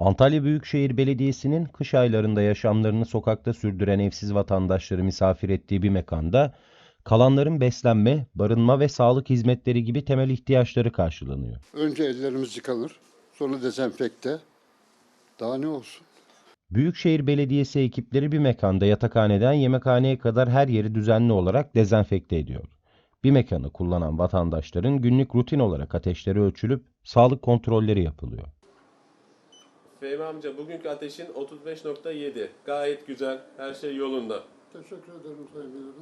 Antalya Büyükşehir Belediyesi'nin kış aylarında yaşamlarını sokakta sürdüren evsiz vatandaşları misafir ettiği bir mekanda kalanların beslenme, barınma ve sağlık hizmetleri gibi temel ihtiyaçları karşılanıyor. Önce ellerimiz yıkanır, sonra dezenfekte. Daha ne olsun? Büyükşehir Belediyesi ekipleri bir mekanda yatakhaneden yemekhaneye kadar her yeri düzenli olarak dezenfekte ediyor. Bir mekanı kullanan vatandaşların günlük rutin olarak ateşleri ölçülüp sağlık kontrolleri yapılıyor. Fehmi amca bugünkü ateşin 35.7. Gayet güzel. Her şey yolunda. Teşekkür ederim Sayın Müdürüm.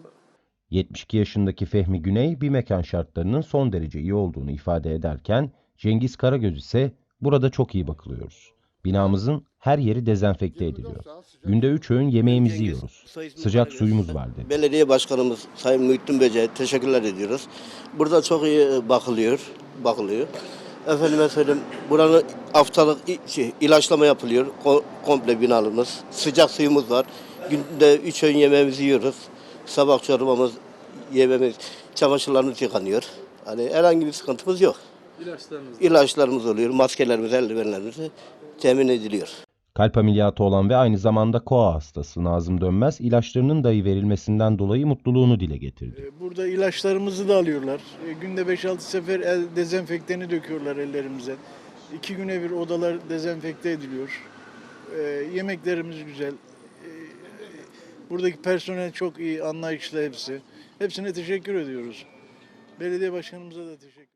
72 yaşındaki Fehmi Güney bir mekan şartlarının son derece iyi olduğunu ifade ederken Cengiz Karagöz ise burada çok iyi bakılıyoruz. Binamızın her yeri dezenfekte ediliyor. Günde 3 öğün yemeğimizi yiyoruz. Sıcak suyumuz var dedi. Belediye Başkanımız Sayın Muhittin Böce'ye teşekkürler ediyoruz. Burada çok iyi bakılıyor, bakılıyor. Efendime söyleyeyim, buranın haftalık şey, ilaçlama yapılıyor. Ko- komple binalımız. Sıcak suyumuz var. Günde üç öğün yemeğimizi yiyoruz. Sabah çorbamız, yemeğimiz, çamaşırlarımız yıkanıyor. Hani herhangi bir sıkıntımız yok. İlaçlarınız İlaçlarımız oluyor, maskelerimiz, eldivenlerimiz temin ediliyor. Kalp ameliyatı olan ve aynı zamanda koa hastası Nazım Dönmez ilaçlarının dahi verilmesinden dolayı mutluluğunu dile getirdi. Burada ilaçlarımızı da alıyorlar. E, Günde 5-6 sefer el dezenfekteni döküyorlar ellerimize. İki güne bir odalar dezenfekte ediliyor. E, Yemeklerimiz güzel. E, Buradaki personel çok iyi, anlayışlı hepsi. Hepsine teşekkür ediyoruz. Belediye başkanımıza da teşekkür